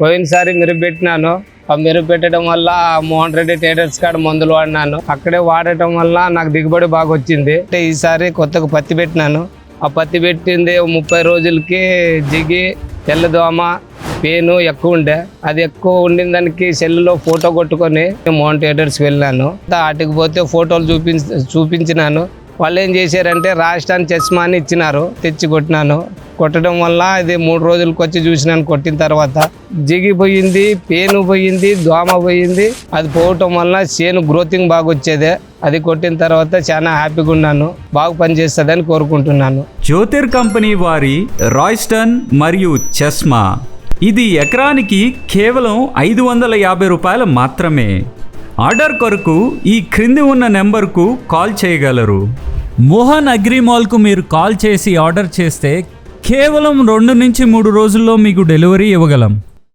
పోయినసారి మెరుగు పెట్టినాను ఆ మెరుగు పెట్టడం వల్ల మోహన్ రెడ్డి టేటర్స్ కాడ మందులు వాడినాను. అక్కడే వాడటం వల్ల నాకు దిగుబడి బాగా వచ్చింది. అంటే ఈసారి కొత్తగా పత్తి పెట్టినాను. ఆ పత్తి పెట్టింది ముప్పై రోజులకి జిగి తెల్లదోమ పెయిన్ ఎక్కువ ఉండే. అది ఎక్కువ ఉండిన దానికి సెల్లులో ఫోటో కొట్టుకొని మోహన్ టేటర్స్కి వెళ్ళాను వాటికి పోతే ఫోటోలు చూపించ చూపించినాను. వాళ్ళు ఏం చేశారంటే రాష్ట్రాన్ని చస్మా అని ఇచ్చినారు తెచ్చి కొట్టినాను. కొట్టడం వల్ల ఇది మూడు రోజులకు వచ్చి చూసినాను కొట్టిన తర్వాత జిగిపోయింది పేను పోయింది దోమ పోయింది. అది పోవటం వల్ల చేను గ్రోతింగ్ బాగా వచ్చేదే. అది కొట్టిన తర్వాత చాలా హ్యాపీగా ఉన్నాను బాగా పనిచేస్తుందని కోరుకుంటున్నాను. జ్యోతిర్ కంపెనీ వారి రాయిస్టన్ మరియు చెస్మా ఇది ఎకరానికి కేవలం ఐదు వందల యాభై రూపాయలు మాత్రమే. ఆర్డర్ కొరకు ఈ క్రింది ఉన్న నెంబర్కు కాల్ చేయగలరు. మోహన్ అగ్రిమాల్కు మీరు కాల్ చేసి ఆర్డర్ చేస్తే కేవలం రెండు నుంచి మూడు రోజుల్లో మీకు డెలివరీ ఇవ్వగలం.